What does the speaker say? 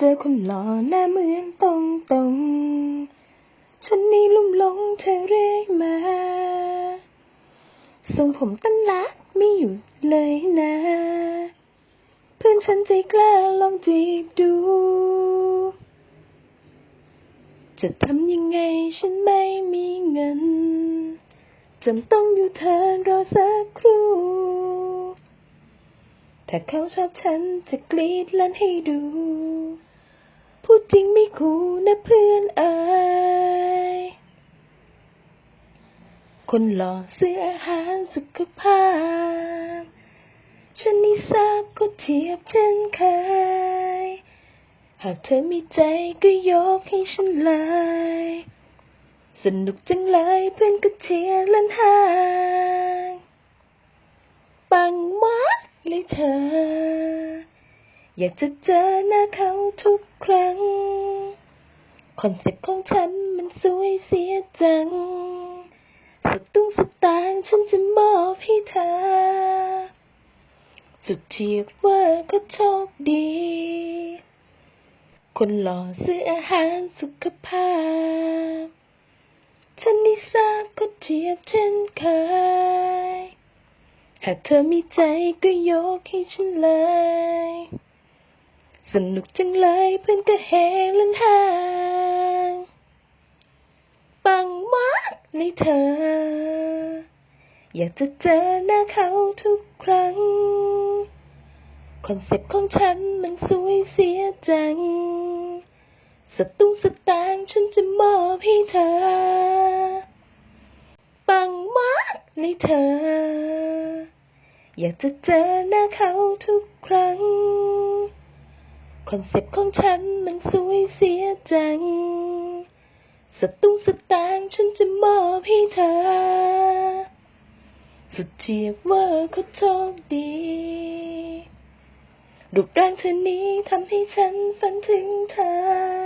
เจอคนหล่อหน้าเหมือนตรงตรงฉันนี่ลุ่มหลงเธอเรื่อยมา ทรงผมตั้นลักไม่อยู่เลยนะ เพื่อนฉันใจกล้าลองจีบดู จะทำยังไงฉันไม่มีเงินจำต้องอยู่เธอรอสักครู่ ถ้าเขาชอบฉันจะกรีดลั่นให้ดู ดจริงไม่คู่นะเพื่อนเอยคนหล่อซื้ออาหารสุขภาพ ฉันนี่ทราบก็เทียบเช่นเคย หากเธอมีใจก็ยกให้ฉันเลย สนุกจังเลยเพื่อนก็เชียร์เล่นหางปังมากเลยเธอ อยากจะเจอหน้าเขา อนเซ็ปต์ของฉันมันสวยเสียจังสตุ้งสตางฉันจะมอบให้เธอ สุดเทียบว่าก็โชคดี คนหล่อซื้ออาหารสุขภาพ ฉันนี่ทราบก็เทียบเช่นเคยหากเธอมีใจก็ยกให้ฉันเลย สนุกจังเลยเพื่อนก็เฮล่นหาง ปังมากเลยเธอ อยากจะเจอหน้าเขาทุกครั้ง คอนเซ็ปต์ของฉันมันสวยเสียจังสตุ้งสตางฉันจะมอบให้เธอ ปังมากเลยเธอ อยากจะเจอหน้าเขาทุกครั้ง คอนเซ็ปต์ของฉันมันสวยเสียจัง สตุ้งสตางฉันจะมอบให้เธอ สุดเทียบว่าเขาโชคดี รูปร่างเธอนี้ทำให้ฉันฝันถึงเธอ